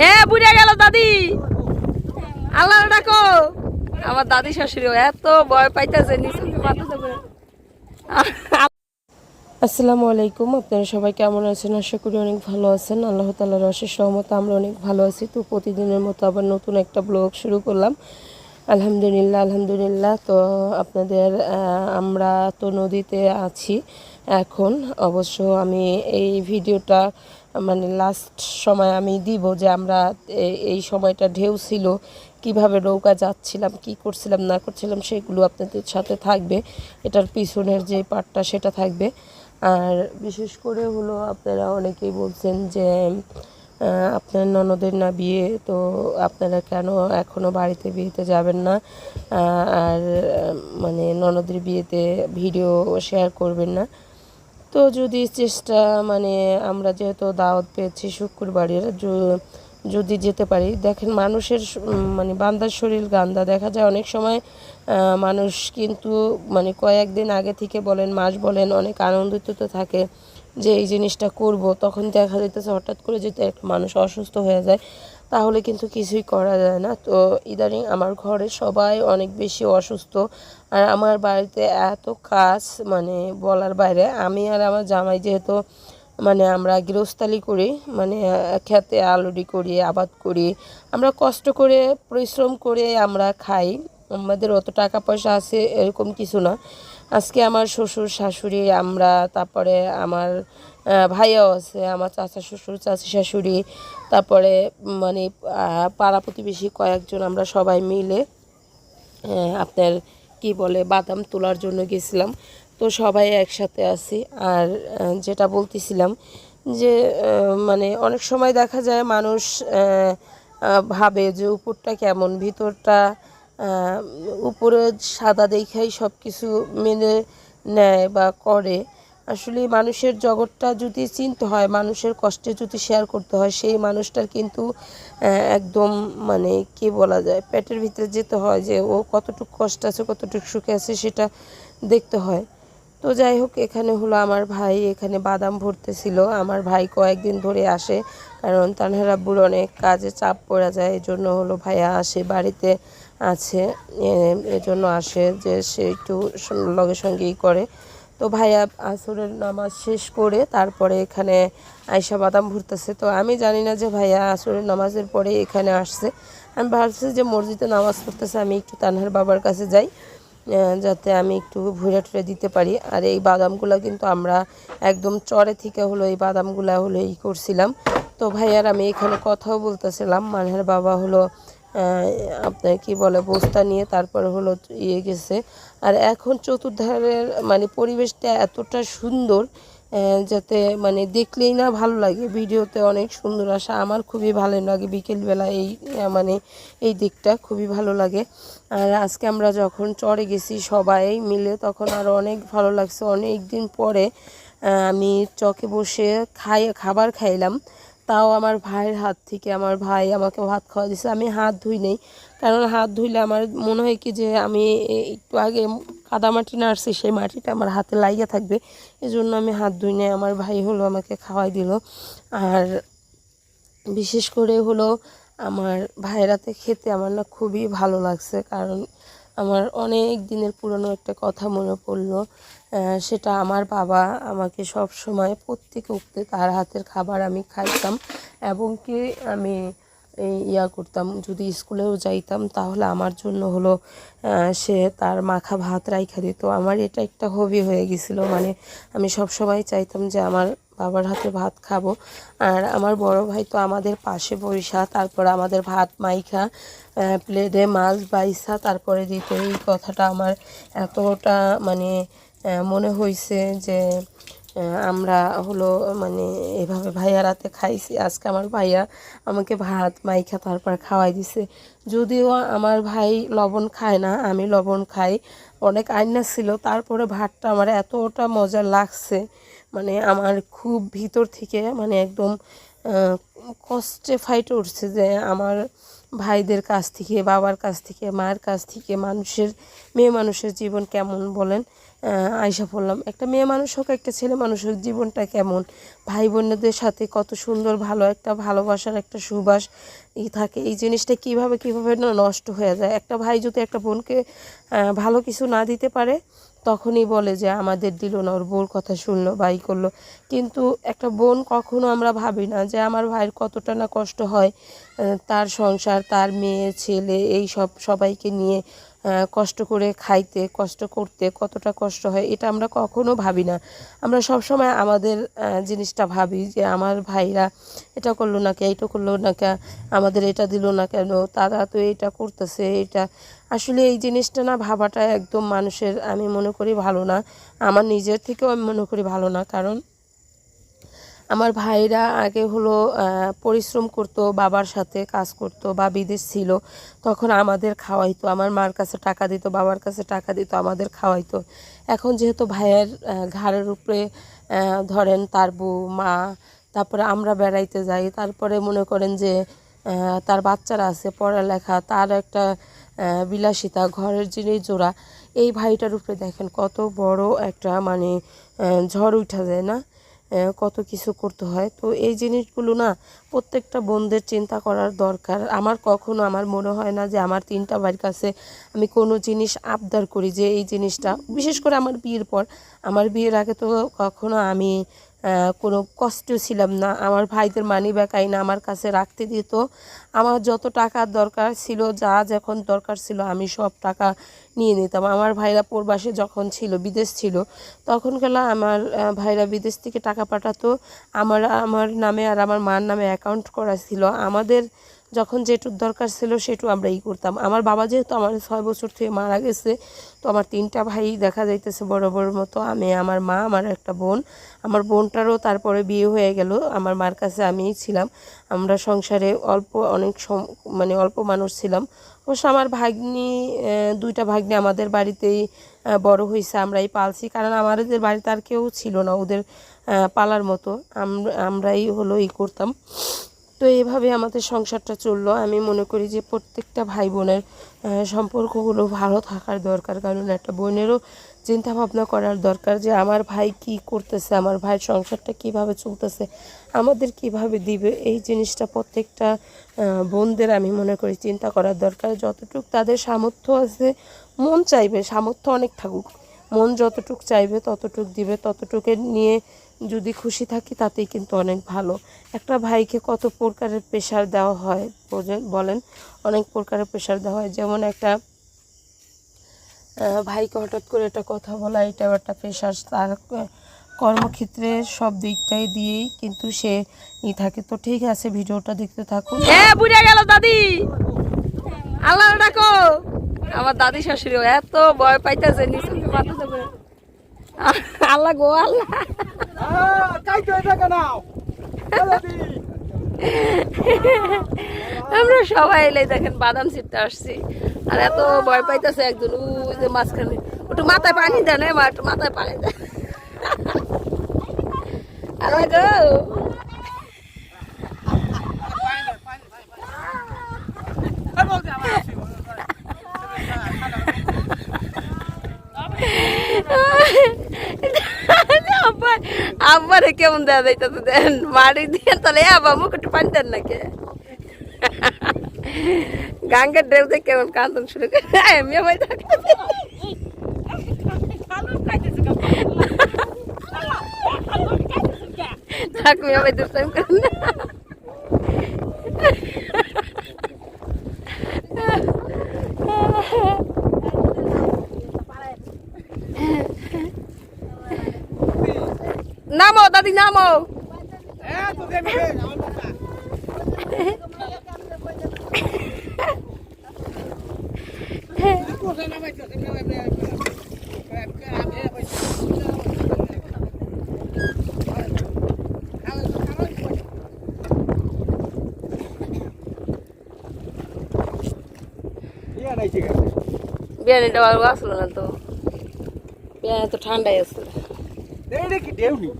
এ গেল দাদি। আল্লাহ ডাকো আমার দাদি শাশুড়ি এত ভয় পাইতেছে আসসালামু আলাইকুম, আপনারা সবাই কেমন আছেন? আশা করি অনেক ভালো আছেন। আল্লাহ তালার অশেষ সহমত আমরা অনেক ভালো আছি। তো প্রতিদিনের মতো আবার নতুন একটা ব্লগ শুরু করলাম। আলহামদুলিল্লাহ আলহামদুলিল্লাহ। তো আপনাদের আমরা তো নদীতে আছি এখন। অবশ্য আমি এই ভিডিওটা মানে লাস্ট সময় আমি দিব যে আমরা এই সময়টা ঢেউ ছিল, কীভাবে নৌকা যাচ্ছিলাম, কি করছিলাম, না করছিলাম, সেগুলো আপনাদের সাথে থাকবে। এটার পিছনের যে পার্টটা সেটা থাকবে। আর বিশেষ করে হলো আপনারা অনেকেই বলছেন যে আপনার ননদের না বিয়ে, তো আপনারা কেন এখনও বাড়িতে বিয়েতে যাবেন না? আর মানে ননদের বিয়েতে ভিডিও শেয়ার করবেন না। তো যদি চেষ্টা মানে আমরা যেহেতু দাওয়াত পেয়েছি শুক্রবারের যদি যেতে পারি। দেখেন মানুষের মানে বান্দার শরীর গান্দা। দেখা যায় অনেক সময় মানুষ কিন্তু মানে কয়েকদিন আগে থেকে বলেন, মাস বলেন, অনেক আনন্দিত তো থাকে যে এই জিনিসটা করব। তখন দেখা যাইতেছে হঠাৎ করে যদি একটা মানুষ অসুস্থ হয়ে যায় তাহলে কিন্তু কিছুই করা যায় না। তো ইদানিং আমার ঘরে সবাই অনেক বেশি অসুস্থ। আর আমার বাড়িতে এত কাজ মানে বলার বাইরে, আমি আর আমার জামাই যেহেতু মানে আমরা গৃহস্থালি করি মানে খেতে আলুরি করি, আবাদ করি, আমরা কষ্ট করে, পরিশ্রম করে আমরা খাই। আমাদের অত টাকা পয়সা আছে এরকম কিছু না। আজকে আমার শ্বশুর, শাশুড়ি, আমরা, তারপরে আমার ভাইয়াও আছে, আমার চাচা শ্বশুর, চাচি শাশুড়ি, তারপরে মানে পাড়া প্রতিবেশী কয়েকজন, আমরা সবাই মিলে আপনার কি বলে, বাদাম তোলার জন্য গেছিলাম। তো সবাই একসাথে আছি, আর যেটা বলতেছিলাম যে মানে অনেক সময় দেখা যায় মানুষ ভাবে যে উপরটা কেমন, ভিতরটা উপরে সাদা দেখাই সব কিছু মেনে নেয় বা করে। আসলে মানুষের জগৎটা যদি চিনতে হয়, মানুষের কষ্টে যদি শেয়ার করতে হয়, সেই মানুষটার কিন্তু একদম মানে কি বলা যায়, পেটের ভিতরে যেতে হয় যে ও কতটুকু কষ্ট আছে, কতটুকু সুখে আছে সেটা দেখতে হয়। তো যাই হোক, এখানে হলো আমার ভাই, এখানে বাদাম ভরতেছিল। আমার ভাই কয়েকদিন ধরে আসে, কারণ তানহার অনেক কাজে চাপ পড়া যায় এই জন্য হলো ভাইয়া আসে, বাড়িতে আছে এজন্য আসে যে সে একটু লগে সঙ্গেই করে। তো ভাইয়া আসরের নামাজ শেষ করে তারপরে এখানে আয়সা বাদাম ভরতেছে। তো আমি জানি না যে ভাইয়া আসরের নামাজের পরে এখানে আসছে। আমি ভাবছি যে মসজিদে নামাজ পড়তেছে, আমি একটু তানহার বাবার কাছে যাই যাতে আমি একটু ভুড়ে টুড়ে দিতে পারি। আর এই বাদামগুলো কিন্তু আমরা একদম চরে থেকে হলো এই বাদামগুলো হলো ই করছিলাম। তো ভাইয়ার আমি এখানে কথাও বলতেছিলাম, মানহার বাবা হলো আপনার কি বলে, বস্তা নিয়ে তারপরে হলো ইয়ে গেছে। আর এখন চতুর্ধারের মানে পরিবেশটা এতটা সুন্দর যাতে মানে দেখলেই না ভালো লাগে। ভিডিওতে অনেক সুন্দর আসা, আমার খুবই ভালো লাগে। বিকেলবেলা এই মানে এই দিকটা খুবই ভালো লাগে। আর আজকে আমরা যখন চড়ে গেছি সবাই মিলে, তখন আরও অনেক ভালো লাগছে। অনেক দিন পরে আমি চকে বসে খাই, খাবার খাইলাম। তাও আমার ভাইয়ের হাত থেকে আমার ভাই আমাকে ভাত খাওয়া দিছে। আমি হাত ধুই নেই, কারণ হাত ধুইলে আমার মনে হয় কি যে আমি একটু আগে কাদা মাটি নাড়ছি সেই মাটিটা আমার হাতে লাগিয়ে থাকবে। এই জন্য আমি হাত ধুই নেই, আমার ভাই হলো আমাকে খাওয়াই দিল। আর বিশেষ করে হলো আমার ভাইরাতে খেতে আমার না খুবই ভালো লাগছে, কারণ আমার অনেক দিনের পুরনো একটা কথা মনে পড়ল। সেটা আমার বাবা আমাকে সব সময় প্রত্যেক উক্তে তার হাতের খাবার আমি খাইতাম এবং কি আমি ইয়া করতাম, যদি স্কুলেও যাইতাম তাহলে আমার জন্য হলো সে তার মাখা ভাত রাইখা দিত। আমার এটা একটা হবি হয়ে গেছিল মানে আমি সব সময় চাইতাম যে আমার বাবার হাতে ভাত খাব। আর আমার বড় ভাই তো আমাদের পাশে বৈশা তারপর আমাদের ভাত মাইখা প্লেটে মাছ বাইসা, তারপরে দিত। এই কথাটা আমার এতটা মানে মনে হয়েছে যে আমরা হলো মানে এভাবে ভাইয়া রাতে খাইছি। আজকে আমার ভাইয়া আমাকে ভাত, মাইখা তারপর খাওয়াই দিছে। যদিও আমার ভাই লবণ খায় না, আমি লবণ খাই। অনেক আইনা ছিল, তারপরে ভাতটা আমার এতটা মজা লাগছে। মানে আমার খুব ভিতর থেকে মানে একদম কষ্টে ফাইটে উঠছে যে আমার ভাইদের কাছ থেকে, বাবার কাছ থেকে, মায়ের কাছ থেকে, মানুষের, মেয়ে মানুষের জীবন কেমন বলেন? আয়সা পড়লাম একটা মেয়ে মানুষ হোক, একটা ছেলে মানুষ হোক জীবনটা কেমন? ভাই বোনদের সাথে কত সুন্দর, ভালো, একটা ভালোবাসার একটা সুবাস ই থাকে। এই জিনিসটা কীভাবে কীভাবে না, নষ্ট হয়ে যায়? একটা ভাই যদি একটা বোনকে ভালো কিছু না দিতে পারে তখনই বলে যে, আমাদের দিল না। ওর বোর কথা শুনলো, বাই করল। কিন্তু একটা বোন কখনো আমরা ভাবি না যে, আমার ভাইয়ের কতটা না কষ্ট হয় তার সংসার, তার মেয়ে, ছেলে, এই সব সবাইকে নিয়ে কষ্ট করে খাইতে, কষ্ট করতে কতটা কষ্ট হয়, এটা আমরা কখনো ভাবি না। আমরা সব সময় আমাদের জিনিসটা ভাবি যে আমার ভাইরা এটা করল না কে এইটা করল না কে আমাদের এটা দিল না কেন, তারা তো এটা করতেছে এটা আসলে এই জিনিসটা না ভাবাটা একদম মানুষের, আমি মনে করি ভালো না। আমার নিজের থেকেও আমি মনে করি ভালো না, কারণ আমার ভাইরা আগে হলো পরিশ্রম করতো, বাবার সাথে কাজ করতো বা বিদেশ ছিল, তখন আমাদের খাওয়াইতো, আমার মার কাছে টাকা দিত, বাবার কাছে টাকা দিত, আমাদের খাওয়াইতো। এখন যেহেতু ভাইয়ের ঘাড়ের উপরে ধরেন তার বউ, মা, তারপরে আমরা বেড়াইতে যাই, তারপরে মনে করেন যে তার বাচ্চারা আছে, পড়ালেখা, তার একটা বিলাসিতা, ঘরের জিনিস জোড়া, এই ভাইটার উপরে দেখেন কত বড় একটা মানে ঝড় উঠা যায়, না? কত কিছু করতে হয়। তো এই জিনিসগুলো না প্রত্যেকটা বোনদের চিন্তা করার দরকার। আমার কখনো আমার মনে হয় না যে আমার তিনটা বাড়ির কাছে আমি কোনো জিনিস আবদার করি যে এই জিনিসটা। বিশেষ করে আমার বিয়ের পর। আমার বিয়ের আগে তো কখনো আমি কোনো কষ্ট ছিলাম না। আমার ভাইদের মানি ব্যাগ আইনা আমার কাছে রাখতে দিত। আমার যত টাকার দরকার ছিল, যা যখন দরকার ছিল, আমি সব টাকা নিয়ে নিতাম। আমার ভাইরা প্রবাসে যখন ছিল, বিদেশ ছিল, তখন গেলা আমার ভাইরা বিদেশ থেকে টাকা পাঠাতো। আমার আমার নামে আর আমার মার নামে অ্যাকাউন্ট করা ছিল। আমাদের যখন যেটুক দরকার ছিল সেটু আমরা ই করতাম। আমার বাবা যেহেতু আমার ছয় বছর থেকে মারা গেছে, তো আমার তিনটা ভাই দেখা যাইতেছে বড় বড় মতো, আমি, আমার মা, আমার একটা বোন। আমার বোনটারও তারপরে বিয়ে হয়ে গেল, আমার মার কাছে আমিই ছিলাম। আমরা সংসারে অল্প অনেক মানে অল্প মানুষ ছিলাম। অবশ্য আমার ভাগ্নি দুইটা ভাগ্নি আমাদের বাড়িতেই বড় হয়েছে আমরাই পালছি। কারণ আমাদের বাড়িতে আর কেউ ছিল না, ওদের পালার মতো। আমরা আমরাই হলো ই করতাম। তো এইভাবে আমাদের সংসারটা চলল। আমি মনে করি যে প্রত্যেকটা ভাই বোনের সম্পর্কগুলো ভালো থাকার দরকার। কারণ একটা বোনেরও চিন্তা ভাবনা করার দরকার যে আমার ভাই কি করতেছে, আমার ভাইয়ের সংসারটা কীভাবে চলতেছে, আমাদের কীভাবে দিবে, এই জিনিসটা প্রত্যেকটা বোনদের আমি মনে করি চিন্তা করার দরকার। যতটুক তাদের সামর্থ্য আছে, মন চাইবে, সামর্থ্য অনেক থাকুক। মন যতটুক চাইবে, ততটুক দিবে, ততটুকে নিয়ে যদি খুশি থাকি তাতেই কিন্তু অনেক ভালো। একটা ভাইকে কত প্রকারের প্রেশার দেওয়া হয় বলেন? অনেক প্রকারের প্রেশার দেওয়া হয়। যেমন একটা ভাইকে হঠাৎ করে একটা কথা বলা এটাও একটা প্রেশার তার কর্মক্ষেত্রে সব দিকটাই দিয়েই কিন্তু সে ই থাকে। তো ঠিক আছে, ভিডিওটা দেখতে থাকুন। হ্যাঁ বুঝে গেল দাদি? আল্লাহ ডাকো। আমার দাদি শাশুড়ি এত ভয় পাইতেছে, নিচে আল্লাহ গো, আল্লাহ আমরা সবাই এলে দেখেন বাদাম ছিটতে আসছি। আর এত ভয় পাইতেছে একজন, ওই যে মাঝখানে। একটু মাথায় পানি দেয় না মা, একটু মাথায় পানি গো আব্বা আব্বারে কেমন দেওয়া যাইতেছে দেন? মারি দিয়ে তাহলে আব্বা, মুখ একটু পানি দেন নাকি? গাঙ্গের ড্রেস দেখে কেমন কান্দন শুরু করে। আমি ভাই থাক নামো দাদি নামো। বিরিয়ানিটা ভালো আসলো না তো। বিরিয়ানি তো ঠান্ডাই আসলো কি দেউনি